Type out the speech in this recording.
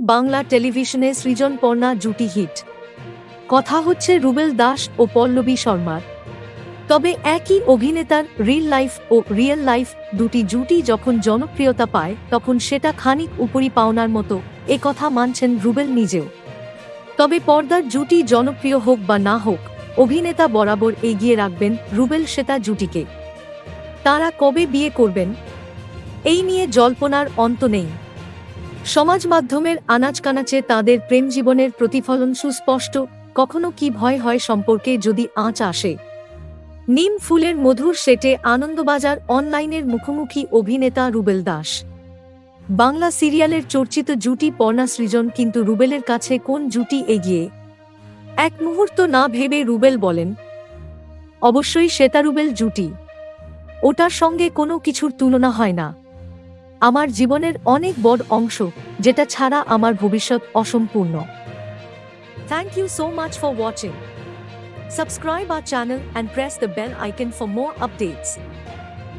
বাংলা টেলিভিশনে সৃজন পর্ণা জুটি হিট। কথা হচ্ছে রুবেল দাস ও পল্লবী শর্মার। তবে একই অভিনেতার রিল লাইফ ও রিয়েল লাইফ দুটি জুটি যখন জনপ্রিয়তা পায়, তখন সেটা খানিক উপরি পাওনার মতো এ কথা মানছেন রুবেল নিজেও। তবে পর্দার জুটি জনপ্রিয় হোক বা না হোক, অভিনেতা বরাবর এগিয়ে রাখবেন রুবেল সেতা জুটিকে। তারা কবে বিয়ে করবেন? এই নিয়ে জল্পনার অন্ত নেই। সমাজ মাধ্যমের আনাচকানাচে তাদের প্রেম জীবনের প্রতিফলন সুস্পষ্ট, কখনো কি ভয় হয় সম্পর্কে যদি আঁচ আসে। নিম ফুলের মধুর সেটে আনন্দবাজার অনলাইনের মুখোমুখি অভিনেতা রুবেল দাস। বাংলা সিরিয়ালের চর্চিত জুটি পর্ণা সৃজন কিন্তু রুবেলের কাছে কোন জুটি এগিয়ে? এক মুহূর্ত না ভেবে রুবেল বলেন, অবশ্যই শ্বেতা রুবেল জুটি। ওটার সঙ্গে কোনো কিছুর তুলনা হয় না। আমার জীবনের অনেক বড় অংশ, যেটা ছাড়া আমার ভবিষ্যৎ অসম্পূর্ণ। Thank you so much for watching subscribe R channel and press the bell icon for more updates